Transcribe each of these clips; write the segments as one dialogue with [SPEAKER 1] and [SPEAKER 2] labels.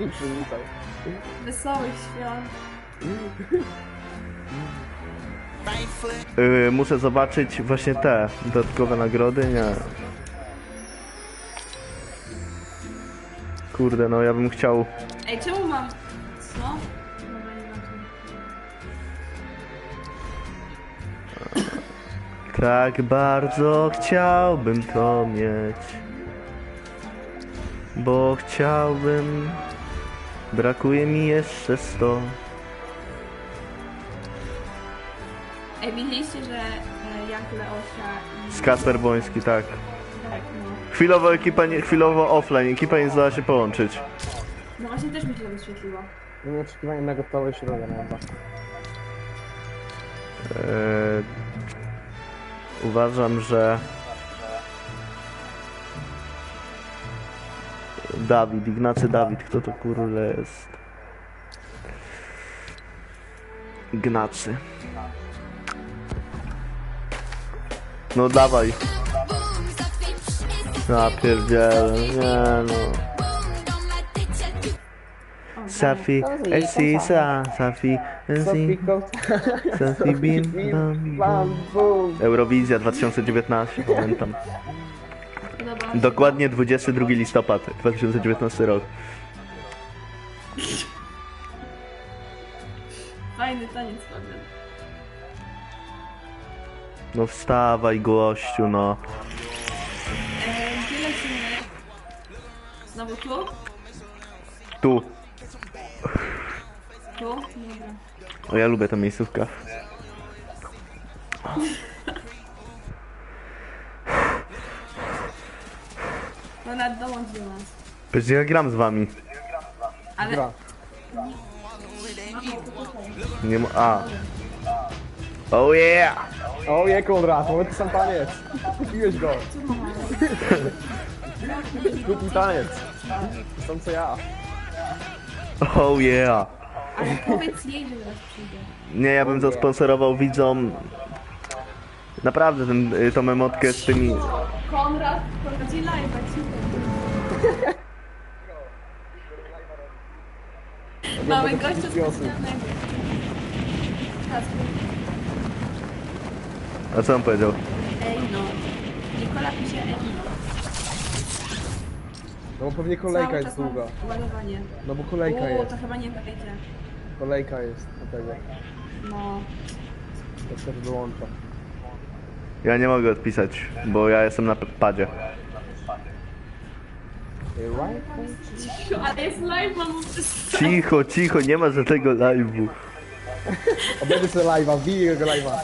[SPEAKER 1] I przywitał.
[SPEAKER 2] Wesołych świąt.
[SPEAKER 3] Yy, muszę zobaczyć właśnie te dodatkowe nagrody, nie. Kurde, no ja bym chciał...
[SPEAKER 2] Ej, czemu mam... Co? Dobra, nie ma
[SPEAKER 3] Tak bardzo chciałbym to mieć. Bo chciałbym... Brakuje mi jeszcze 100.
[SPEAKER 2] Ej, widzieliście, że e, Jank Leosia i...
[SPEAKER 3] Z Kasper Boński, tak.
[SPEAKER 2] Tak, no.
[SPEAKER 3] Chwilowo ekipa nie, chwilowo offline, ekipa nie zdała się połączyć.
[SPEAKER 2] No właśnie też mi się to wyświetliło.
[SPEAKER 1] No oczekiwanie na gotowe środę na chyba.
[SPEAKER 3] Eee, uważam, że Dawid, Ignacy Dawid, kto to kurle jest? Ignacy. No dawaj. Ja pierdzielę, nie no. Safi, Elsisa, Safi, Elsi. Safi, bim, bam. Eurowizja 2019, pamiętam. Dokładnie 22 listopad 2019 rok.
[SPEAKER 2] Fajny taniec Fabian.
[SPEAKER 3] No wstawaj gościu, no.
[SPEAKER 2] E, gdzie lecimy? Znowu tu?
[SPEAKER 3] Tu.
[SPEAKER 2] Tu? Dobra.
[SPEAKER 3] O, ja lubię tę miejscówkę. Przecież ja gram z wami.
[SPEAKER 2] Ale...
[SPEAKER 1] Gra.
[SPEAKER 3] Nie ma... A. Oh yeah!
[SPEAKER 1] O, je Konrad, moment sam taniec. Kupiłeś go. Kupi taniec. Sam co ja.
[SPEAKER 3] Oh yeah!
[SPEAKER 2] Ale powiedz jej, że zaraz przyjdzie.
[SPEAKER 3] Nie, ja bym zasponsorował widzom... Naprawdę ten, y, tą emotkę z tymi...
[SPEAKER 2] Konrad, prowadzi live, super. Mamy gościa specjalnego.
[SPEAKER 3] A co on powiedział?
[SPEAKER 2] Ej no. Nikola pisze ej no.
[SPEAKER 1] No bo pewnie kolejka
[SPEAKER 2] Cały
[SPEAKER 1] jest
[SPEAKER 2] czas mam
[SPEAKER 1] długa.
[SPEAKER 2] Ładowanie.
[SPEAKER 1] No bo kolejka
[SPEAKER 2] O,
[SPEAKER 1] jest.
[SPEAKER 2] to chyba nie wejdzie.
[SPEAKER 1] Kolejka jest do tego.
[SPEAKER 2] No.
[SPEAKER 1] To się wyłącza.
[SPEAKER 3] Ja nie mogę odpisać, bo ja jestem na padzie.
[SPEAKER 1] Right?
[SPEAKER 2] Ale jest live, mam wszystko.
[SPEAKER 3] Cicho, cicho, nie ma żadnego live'u.
[SPEAKER 1] Obejdę sobie live'a, wbiję go live'a.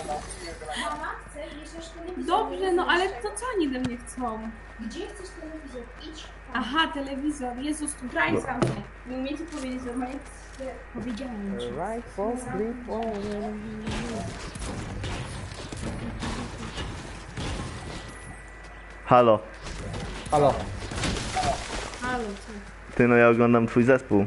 [SPEAKER 2] Dobrze, no ale to co oni we mnie chcą?
[SPEAKER 4] Gdzie chcesz telewizor? Idź.
[SPEAKER 2] Aha, telewizor. Jezus, tu graj sam. Nie umiecie powiedzieć normalnie. Powiedziałem ci.
[SPEAKER 1] Right for sleep. oh,
[SPEAKER 3] Halo.
[SPEAKER 1] Halo.
[SPEAKER 2] Halo?
[SPEAKER 3] Ty, no ja oglądam twój zespół.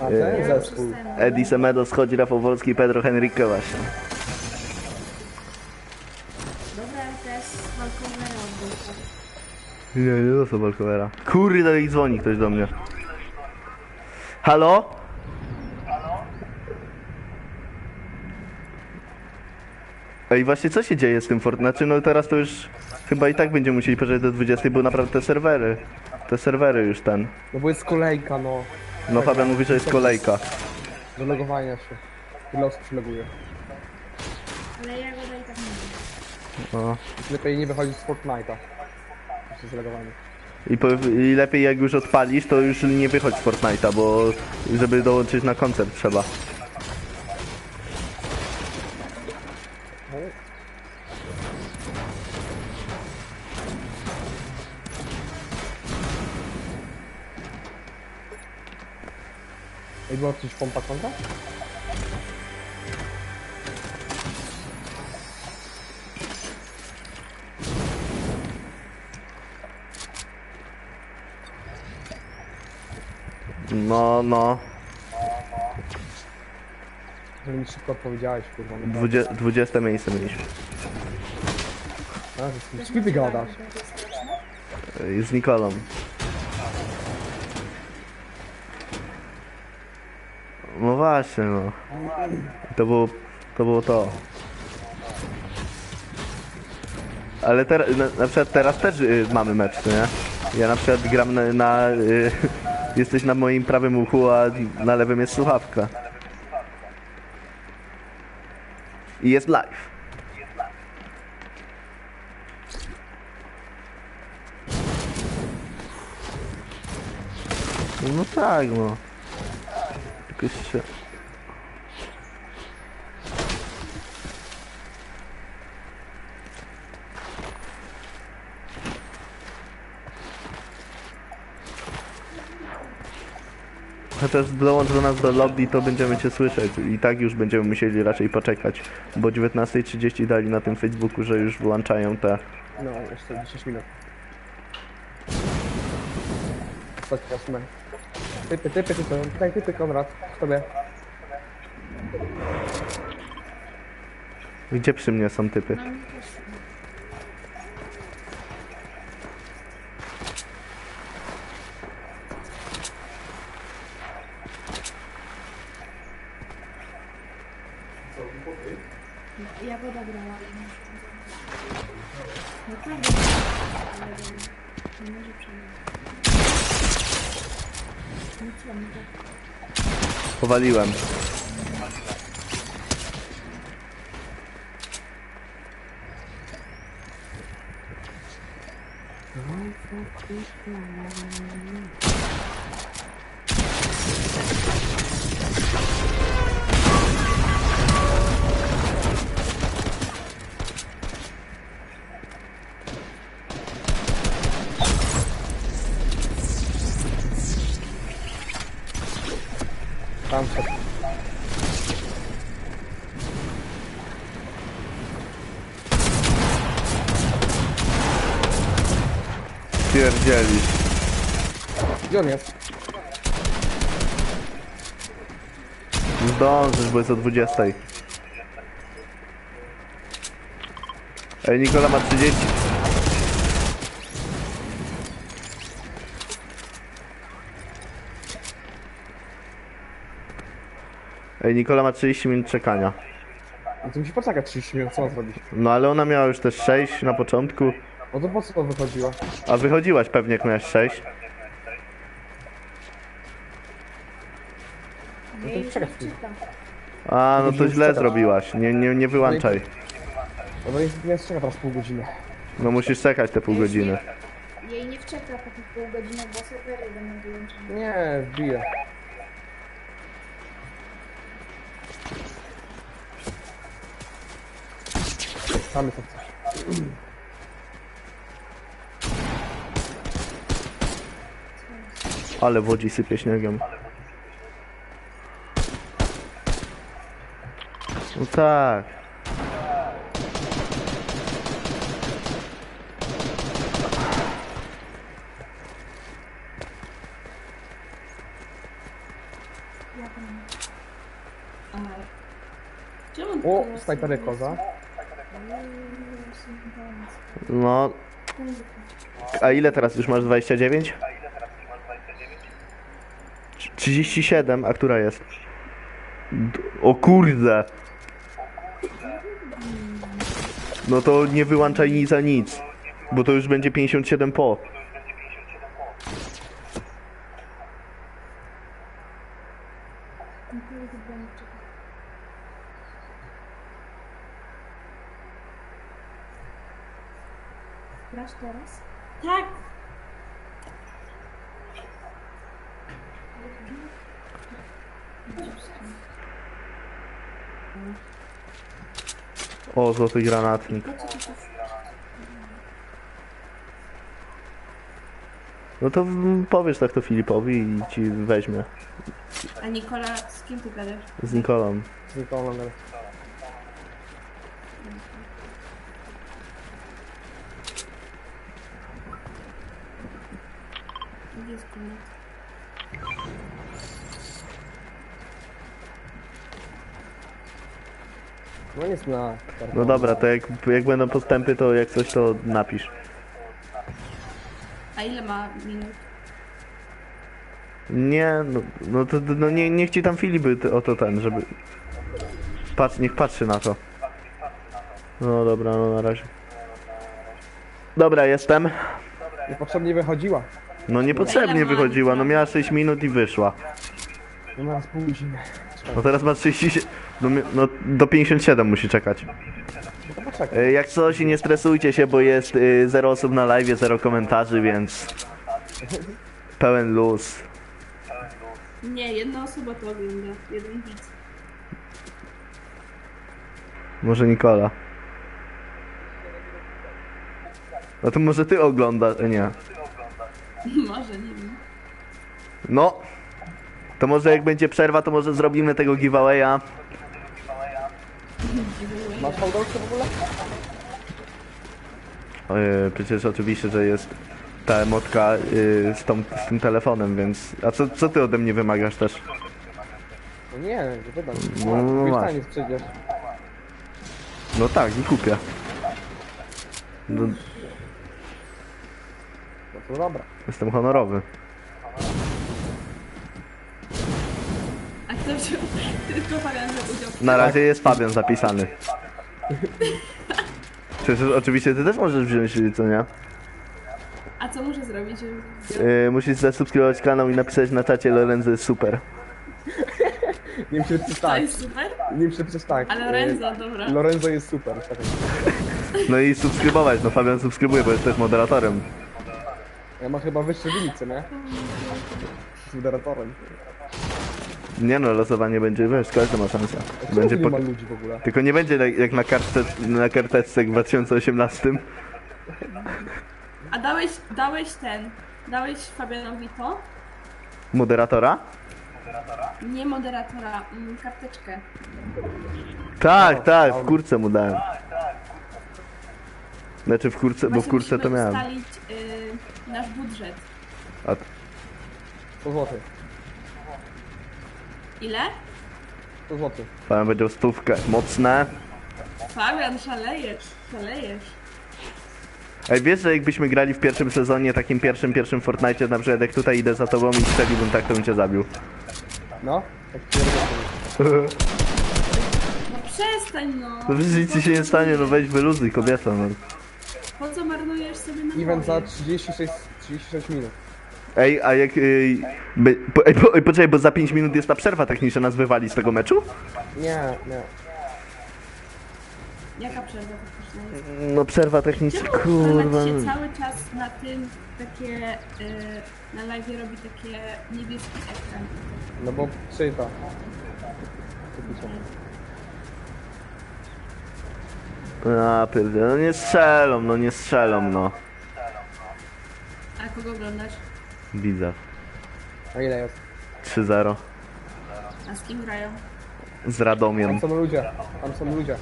[SPEAKER 1] A ten zespół.
[SPEAKER 3] Eddie Semedo schodzi, Rafał Wolski i Pedro Henrique właśnie.
[SPEAKER 2] Dobra, też walkowe odbyt.
[SPEAKER 3] Nie, nie to są Balkowera. Kurde, ich dzwoni ktoś do mnie. Halo? Ej, właśnie co się dzieje z tym Fort? Znaczy, no teraz to już chyba i tak będziemy musieli poczekać do 20, bo naprawdę te serwery, te serwery już ten.
[SPEAKER 1] No bo jest kolejka, no.
[SPEAKER 3] No Fabian mówi, że jest kolejka.
[SPEAKER 1] Do logowania się. Ile osób się loguje?
[SPEAKER 2] Ale ja go daj tak nie
[SPEAKER 3] No.
[SPEAKER 1] Lepiej nie wychodzić z Fortnite'a. Jeszcze z logowania.
[SPEAKER 3] I, po, I lepiej jak już odpalisz, to już nie wychodź z Fortnite'a, bo żeby dołączyć na koncert trzeba.
[SPEAKER 1] Ej, była coś pompa?
[SPEAKER 3] No, no.
[SPEAKER 1] Że mi szybko odpowiedziałeś, kurwa. No,
[SPEAKER 3] Dwudzie, 20 miejsce mieliśmy.
[SPEAKER 1] A, z kim ty gadasz?
[SPEAKER 3] Y, Z Nikolą. Właśnie, no. To było to. Było to. Ale teraz, na, na przykład teraz też y, mamy mecz, nie? Ja na przykład gram na... na y, jesteś na moim prawym uchu, a na lewym jest słuchawka. I jest live. No tak, no. Się... Chociaż dołącz do nas do lobby, to będziemy cię słyszeć. I tak już będziemy musieli raczej poczekać, bo o 19.30 dali na tym Facebooku, że już wyłączają te...
[SPEAKER 1] No, jeszcze 10 minut. Jasne. Typy, typy, typy. Tutaj typy, Konrad. W tobie.
[SPEAKER 3] Gdzie przy mnie są typy?
[SPEAKER 2] Ja woda grała. Naprawdę. Nie może przejść.
[SPEAKER 3] Powaliłem. Pierdzielisz.
[SPEAKER 1] Gdzie on jest?
[SPEAKER 3] Zdążysz, bo jest o 20. Ej, Nikola ma 30. Ej, Nikola ma 30 minut czekania.
[SPEAKER 1] No to musi poczekać 30 minut, co on zrobi?
[SPEAKER 3] No ale ona miała już też 6 na początku.
[SPEAKER 1] No to po co to wychodziła?
[SPEAKER 3] A wychodziłaś pewnie jak miałaś 6.
[SPEAKER 2] Ja już
[SPEAKER 1] czekaj chwilę.
[SPEAKER 3] A, no to źle zrobiłaś. Nie, nie, nie wyłączaj.
[SPEAKER 1] No bo jest, jest czeka teraz pół godziny.
[SPEAKER 3] No musisz czekać te pół godziny.
[SPEAKER 2] Jej nie wczeka po tych pół godziny, bo serwery będą wyłączone.
[SPEAKER 1] Nie, wbije. Mamy to coś.
[SPEAKER 3] Ale w Łodzi sypie śniegiem. No tak.
[SPEAKER 1] O,
[SPEAKER 2] teraz
[SPEAKER 1] snajpery
[SPEAKER 2] nie
[SPEAKER 1] koza.
[SPEAKER 3] No. A ile teraz już masz 29? 37, a która jest? O kurde! No to nie wyłączaj nic za nic. Bo to już będzie 57 po.
[SPEAKER 2] Grasz teraz? Tak!
[SPEAKER 3] O, złoty granatnik. No to mm, powiesz tak to Filipowi i ci weźmie.
[SPEAKER 2] A Nikola, z kim ty gadasz?
[SPEAKER 3] Z Nikolą.
[SPEAKER 1] Z Nikolą na
[SPEAKER 2] Gdzie jest?
[SPEAKER 1] No jest na...
[SPEAKER 3] No dobra, to jak, jak będą postępy, to jak coś, to napisz.
[SPEAKER 2] A ile ma minut?
[SPEAKER 3] Nie, no, no to no nie, niech ci tam Filipy ty- o to ten, żeby... Patrz, niech patrzy na to. No dobra, no na razie. Dobra, jestem.
[SPEAKER 1] Niepotrzebnie wychodziła.
[SPEAKER 3] No niepotrzebnie wychodziła, no miała 6 minut i wyszła.
[SPEAKER 1] No nas pół godziny.
[SPEAKER 3] No teraz ma 30... No, mi- no do 57 musi czekać.
[SPEAKER 1] No to poczekaj.
[SPEAKER 3] E, Jak coś, nie stresujcie się, bo jest y, zero osób na live, zero komentarzy, więc... Pełen luz.
[SPEAKER 2] Nie, jedna osoba to ogląda. Jeden widz.
[SPEAKER 3] Może Nikola. No to może ty oglądasz, e, nie.
[SPEAKER 2] Może, nie wiem.
[SPEAKER 3] No. To może jak będzie przerwa, to może zrobimy tego giveawaya.
[SPEAKER 1] Masz fałdolkę w ogóle?
[SPEAKER 3] Yy, przecież oczywiście, że jest ta emotka yy, z, tą, z tym telefonem, więc... A co, co ty ode mnie wymagasz też?
[SPEAKER 1] No nie, nie wydam.
[SPEAKER 3] No, no,
[SPEAKER 1] No,
[SPEAKER 3] masz.
[SPEAKER 1] taniec przecież.
[SPEAKER 3] No tak, i kupię. No,
[SPEAKER 1] No to dobra.
[SPEAKER 3] jestem honorowy.
[SPEAKER 2] Tylko Fabian za udział?
[SPEAKER 3] Na razie jest Fabian zapisany. Przecież oczywiście ty też możesz wziąć, co nie?
[SPEAKER 2] A co muszę zrobić, żeby wziął?
[SPEAKER 3] Yy, musisz zasubskrybować kanał i napisać na czacie Lorenzo jest super.
[SPEAKER 1] Nie wiem, czy
[SPEAKER 2] To
[SPEAKER 1] tak.
[SPEAKER 2] jest super?
[SPEAKER 1] Nie wiem, czy tak.
[SPEAKER 2] A Lorenzo, dobra.
[SPEAKER 1] E, Lorenzo jest super. Tak.
[SPEAKER 3] No i subskrybować, no Fabian subskrybuje, bo jest też moderatorem.
[SPEAKER 1] Ja mam chyba wyższe wynice, nie? Z moderatorem.
[SPEAKER 3] Nie no, losowanie będzie, wiesz, każdy ma szansę. Będzie
[SPEAKER 1] nie
[SPEAKER 3] po...
[SPEAKER 1] ma ludzi w ogóle?
[SPEAKER 3] Tylko nie będzie jak- jak na, kartce, na karteczce w 2018.
[SPEAKER 2] A dałeś, dałeś ten, dałeś Fabianowi to?
[SPEAKER 3] Moderatora?
[SPEAKER 2] Nie moderatora, mm, karteczkę.
[SPEAKER 3] Tak, tak, w kurce mu dałem. Znaczy w kurce, bo w
[SPEAKER 2] Właśnie
[SPEAKER 3] kurce to
[SPEAKER 2] musimy
[SPEAKER 3] miałem.
[SPEAKER 2] ustalić y, nasz budżet.
[SPEAKER 3] A,
[SPEAKER 1] 100 zł.
[SPEAKER 2] Ile?
[SPEAKER 1] 100 zł.
[SPEAKER 3] Fabian powiedział stówkę. Mocne.
[SPEAKER 2] Fabian, szalejesz, szalejesz.
[SPEAKER 3] Ej, wiesz, że jakbyśmy grali w pierwszym sezonie, takim pierwszym, pierwszym Fortnite, na przykład jak tutaj idę za tobą i strzeliłbym tak, to bym cię zabił.
[SPEAKER 1] No? Tak pierdolę.
[SPEAKER 2] No przestań no.
[SPEAKER 3] No przecież nic ci się nie stanie, no weź wyluzuj kobieto, no.
[SPEAKER 2] Po co marnujesz sobie na
[SPEAKER 1] Event za 36, 36 minut.
[SPEAKER 3] Ej, a jak... Ej, by, po, ej, po, ej, poczekaj, bo za 5 minut jest ta przerwa techniczna, nas wywali z tego meczu?
[SPEAKER 1] Nie, nie.
[SPEAKER 2] Jaka przerwa faktyczna jest?
[SPEAKER 3] No przerwa techniczna,
[SPEAKER 2] Czemu
[SPEAKER 3] kurwa.
[SPEAKER 2] się cały czas na tym takie, y, na live robi takie niebieski ekran?
[SPEAKER 1] No bo pisze?
[SPEAKER 3] A, pierdolę, no nie strzelą, no nie strzelą, no.
[SPEAKER 2] A kogo oglądasz?
[SPEAKER 3] Widzę.
[SPEAKER 1] A ile jest?
[SPEAKER 3] 3-0.
[SPEAKER 2] A z kim grają?
[SPEAKER 3] Z Radomiem.
[SPEAKER 1] Tam są ludzie. Tam są ludzie.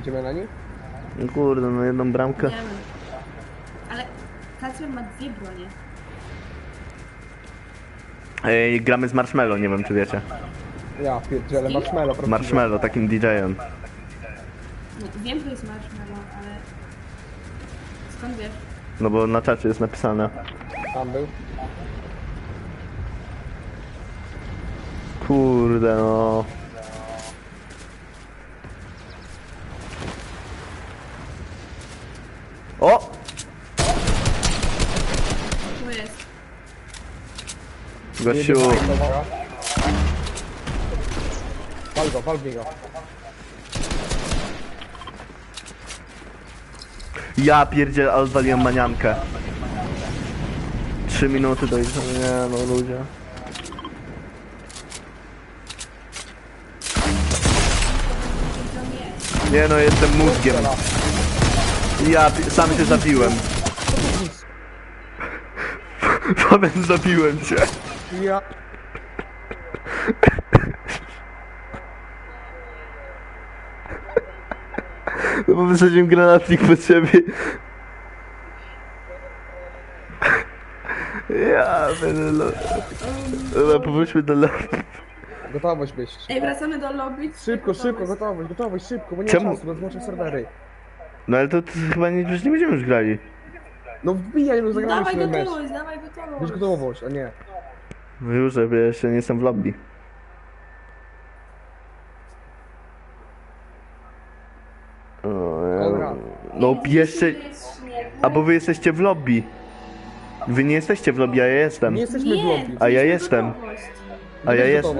[SPEAKER 1] Idziemy na nich?
[SPEAKER 3] No kurde, no jedną bramkę.
[SPEAKER 2] Wiemy. Ale Kacper ma dwie bronie.
[SPEAKER 3] Ej, gramy z Marshmallow, nie wiem czy wiecie.
[SPEAKER 1] Ja pierdzielę, marshmallow. prawdziwy.
[SPEAKER 3] Marshmallow, takim DJ-em.
[SPEAKER 2] No, wiem, że jest marshmallow, ale... Skąd wiesz?
[SPEAKER 3] No bo na czacie jest napisane.
[SPEAKER 1] Tam był.
[SPEAKER 3] Kurde, no. O!
[SPEAKER 2] Tu jest.
[SPEAKER 3] Gościu,
[SPEAKER 1] Uwaga. Wal go, wal w
[SPEAKER 3] ja pierdziel, ale odwaliłem maniankę. Trzy minuty jest... Nie no, ludzie. Nie no, jestem mózgiem. Ja sam się zabiłem. Fabian, zabiłem cię.
[SPEAKER 1] Ja.
[SPEAKER 3] Bo wysadziłem granatnik pod siebie. Ja będę lo... Dobra, powróćmy do lo...
[SPEAKER 1] Gotowość byś.
[SPEAKER 2] Ej, wracamy do lobby.
[SPEAKER 1] Szybko, szybko, gotowość, gotowość, szybko, bo nie
[SPEAKER 3] Czemu?
[SPEAKER 1] ma czasu, rozłączę serwery.
[SPEAKER 3] No ale to, to chyba nie, już nie będziemy już grali.
[SPEAKER 1] No wbijaj, no zagramy
[SPEAKER 2] Dawaj
[SPEAKER 1] sobie mecz.
[SPEAKER 2] gotowość, dawaj gotowość.
[SPEAKER 1] Bierz gotowość, a nie.
[SPEAKER 3] No już, żeby jeszcze nie jestem w lobby.
[SPEAKER 1] Dobra.
[SPEAKER 3] No jeszcze...
[SPEAKER 2] Jest śnieg.
[SPEAKER 3] A bo wy jesteście w lobby. Wy nie jesteście w lobby, a ja jestem.
[SPEAKER 1] Nie jesteśmy w lobby.
[SPEAKER 3] A ja jestem. A ja jestem.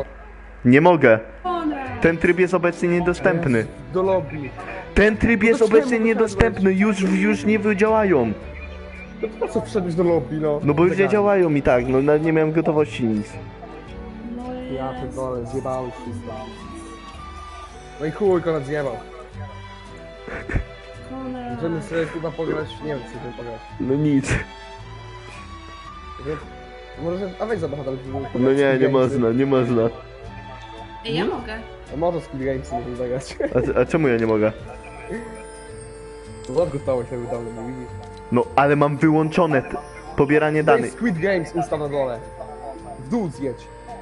[SPEAKER 3] Nie mogę. Ten tryb jest obecnie niedostępny.
[SPEAKER 1] Do lobby.
[SPEAKER 3] Ten tryb jest
[SPEAKER 1] No czemu
[SPEAKER 3] obecnie niedostępny. Już, już nie działają.
[SPEAKER 1] No to po co wszedłeś do lobby, no?
[SPEAKER 3] No bo już nie działają i tak. No nawet nie miałem gotowości nic.
[SPEAKER 2] No
[SPEAKER 1] Ja
[SPEAKER 2] jest.
[SPEAKER 1] pierdolę, zjebałeś wszystko. No i chuj, Konrad zjebał.
[SPEAKER 2] Konrad.
[SPEAKER 1] Możemy sobie chyba pograć, nie wiem, co sobie pograć.
[SPEAKER 3] No nic.
[SPEAKER 1] Więc- Może, a weź zobacz, ale
[SPEAKER 3] No nie, nie można, nie można.
[SPEAKER 2] Ej, ja mogę.
[SPEAKER 1] A może Squid Games nie zagrać.
[SPEAKER 3] A, a czemu ja nie mogę?
[SPEAKER 1] No gotowość sobie dawno, nie widzisz.
[SPEAKER 3] No ale mam wyłączone t- pobieranie danych.
[SPEAKER 1] Squid Games ustaw na dole. W dół zjedź.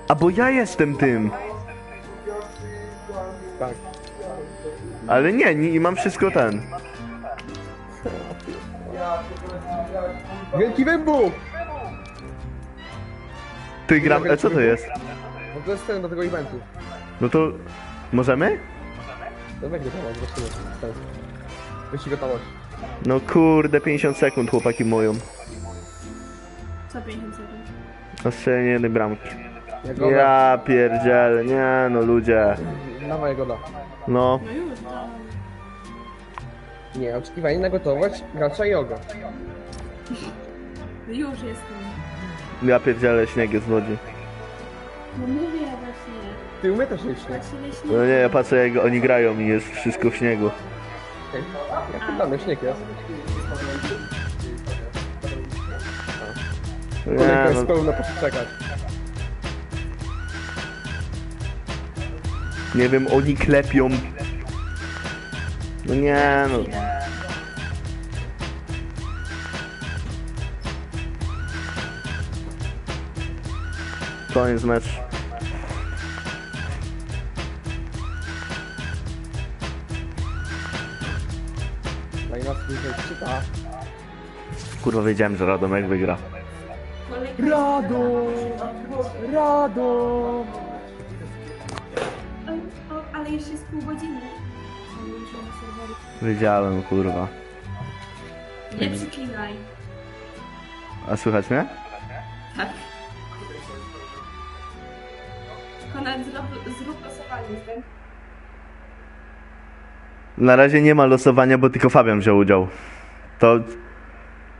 [SPEAKER 3] A bo ja jestem tym.
[SPEAKER 1] Tak.
[SPEAKER 3] Ale nie, nie mam wszystko ten.
[SPEAKER 1] Wielki wybuch!
[SPEAKER 3] Ty gram. A co to jest?
[SPEAKER 1] No to jest ten do tego eventu.
[SPEAKER 3] No to. Możemy?
[SPEAKER 1] To weź gotowość, zobaczymy. Ten. Weź gotowość.
[SPEAKER 3] No kurde, 50 sekund chłopaki moją.
[SPEAKER 2] Co 50 sekund?
[SPEAKER 3] Na strzelenie jednej bramki. Ja pierdzielę, nie no ludzie.
[SPEAKER 1] Dawaj go da.
[SPEAKER 3] No,
[SPEAKER 2] No już, to...
[SPEAKER 1] Nie, oczekiwanie na gotowość gracza joga.
[SPEAKER 2] Już jestem.
[SPEAKER 3] ja pierdzielę, śnieg jest w wodzie.
[SPEAKER 2] No mówię właśnie.
[SPEAKER 1] Ty umie też nie?
[SPEAKER 2] Tak się leśnie.
[SPEAKER 3] No nie, ja patrzę jak oni grają i jest wszystko w śniegu.
[SPEAKER 1] Jak to damy, śnieg jest. Kolejka
[SPEAKER 3] Nie,
[SPEAKER 1] jest
[SPEAKER 3] no,
[SPEAKER 1] pełna, proszę
[SPEAKER 3] nie wiem, oni klepią. No nie no. Koniec mecz. Kurwa wiedziałem, że Radomek wygra.
[SPEAKER 1] Rado! Rado!
[SPEAKER 2] Pół godziny.
[SPEAKER 3] Wiedziałem, kurwa.
[SPEAKER 2] Nie przeklinaj.
[SPEAKER 3] A słychać mnie?
[SPEAKER 2] Tak. Konrad, zrób, zrób losowanie z tym.
[SPEAKER 3] Na razie nie ma losowania, bo tylko Fabian wziął udział. To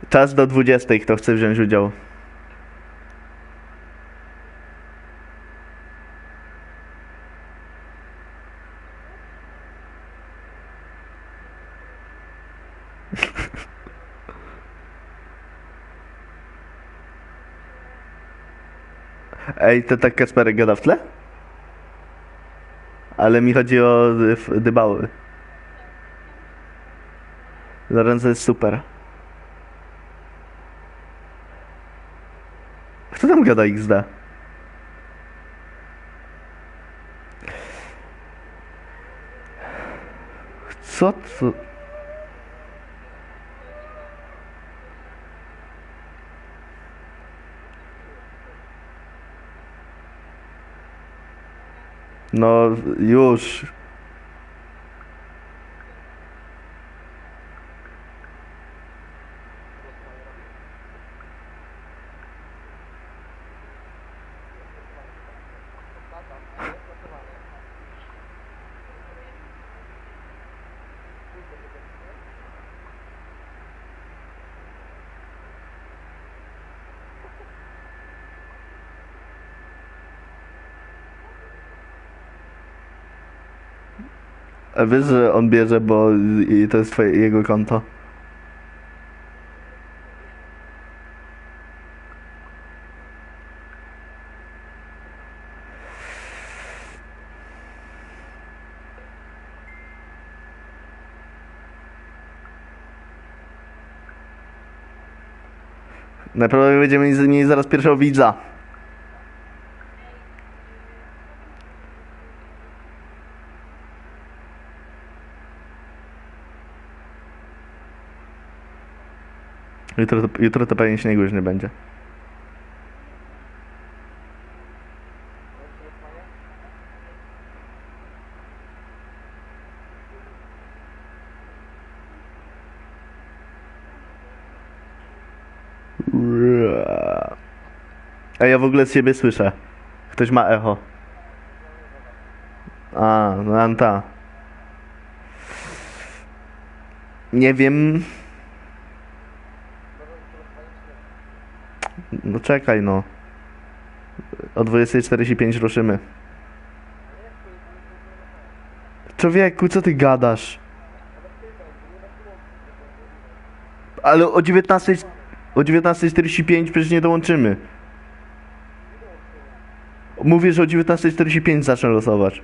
[SPEAKER 3] czas do 20, kto chce wziąć udział. Ej, to tak Kasperek gada w tle? Ale mi chodzi o y, dybały. Lorenzo jest super. Kto tam gada XD? Co to? No już. A wiesz, że on bierze, bo i to jest twoje, jego konto. Najprawdopodobniej będziemy mieli zaraz pierwszego widza. Jutro, to- jutro to pewnie śniegu już nie będzie. A ja w ogóle z siebie słyszę. Ktoś ma echo. A, no Anta. Nie wiem. No czekaj no. O 20.45 ruszymy. Człowieku, co ty gadasz? Ale o 19... O 19.45 przecież nie dołączymy. Mówię, że o 19.45 zacznę losować.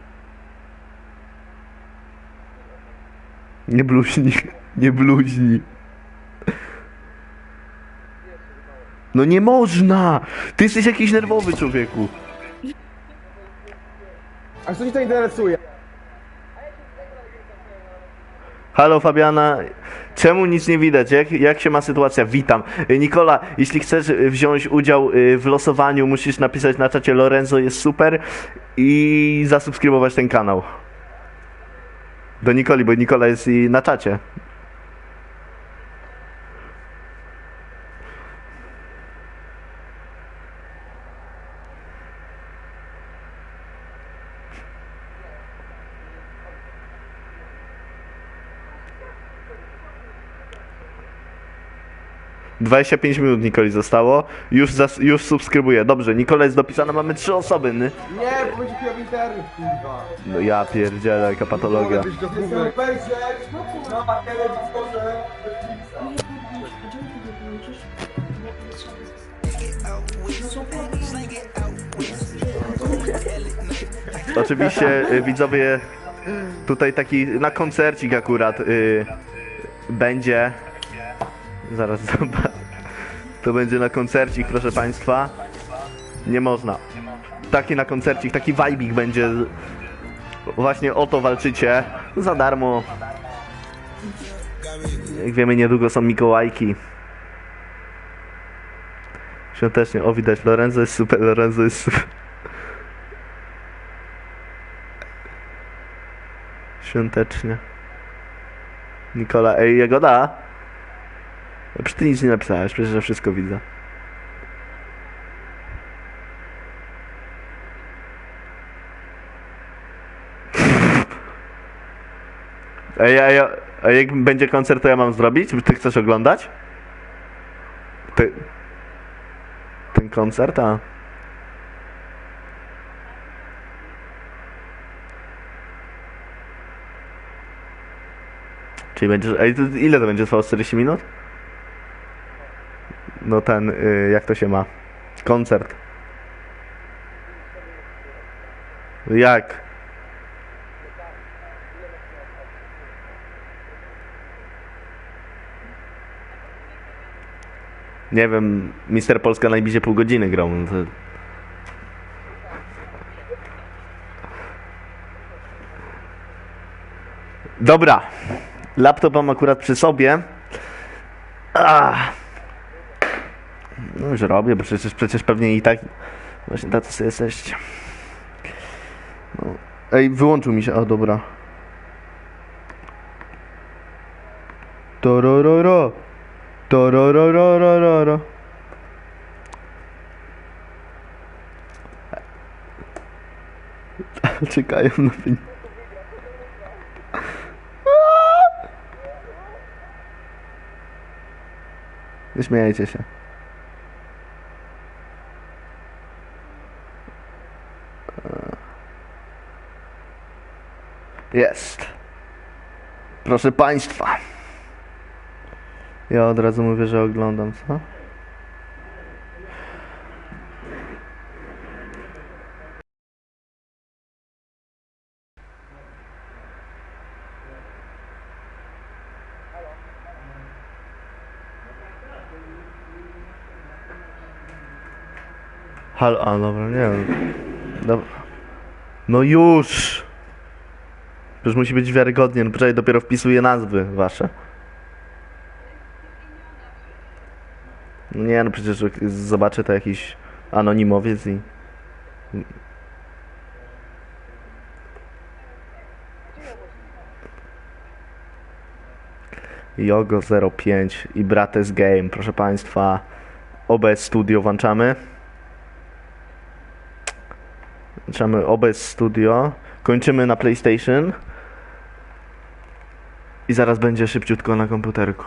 [SPEAKER 3] Nie bluźnij, nie bluźnij. No nie można! Ty jesteś jakiś nerwowy, człowieku.
[SPEAKER 1] A co ci to interesuje?
[SPEAKER 3] Halo Fabiana, czemu nic nie widać? Jak, jak się ma sytuacja? Witam. Y, Nikola, jeśli chcesz y, wziąć udział y, w losowaniu, musisz napisać na czacie Lorenzo jest super i zasubskrybować ten kanał. Do Nikoli, bo Nikola jest i na czacie. Dwadzieścia pięć minut Nikoli zostało. Już, zas, już subskrybuję. Dobrze, Nikola jest dopisana, mamy trzy osoby. Ny?
[SPEAKER 1] Nie, bo będzie w internet, kurwa.
[SPEAKER 3] No ja pierdzielę, jaka patologia.
[SPEAKER 1] Mogę być do Jestem obejrzeć na telewizorze Netflixa.
[SPEAKER 3] Oczywiście y, widzowie tutaj taki na koncercik akurat y, będzie zaraz zobacz to będzie na koncercik proszę państwa. Nie można. Taki na koncercik taki vibik będzie. Właśnie o to walczycie. Za darmo. Jak wiemy niedługo są Mikołajki. Świątecznie. O widać Lorenzo jest super Lorenzo jest super. Świątecznie. Nikola, ej, Jagoda? Przecież ty nic nie napisałeś, przecież ja wszystko widzę. Ej, ej, a jak będzie koncert, to ja mam zrobić? Ty chcesz oglądać? Ty... Ten koncert, a... Czyli będziesz. Ile to będzie trwało? 40 minut? No ten, y, jak to się ma? Koncert. Jak? Nie wiem, Mister Polska najbliżej pół godziny grał. No to... Dobra. Laptop mam akurat przy sobie. Ach. No już robię, bo przecież, przecież pewnie i tak właśnie tacy jesteście. No. Ej, wyłączył mi się. O, dobra. Torororo. Torororororo. Czekają na mnie. Nie śmiejcie się. Jest. Proszę Państwa. Ja od razu mówię, że oglądam, co? Halo, a dobra, nie wiem. Dobra. No już! Już musi być wiarygodnie, no poczekaj, dopiero wpisuję nazwy wasze. No nie, no przecież zobaczę to jakiś anonimowiec i... Jogo 05 i Brates Game, proszę Państwa. OBS Studio włączamy. Włączamy OBS Studio. Kończymy na PlayStation. I zaraz będzie szybciutko na komputerku.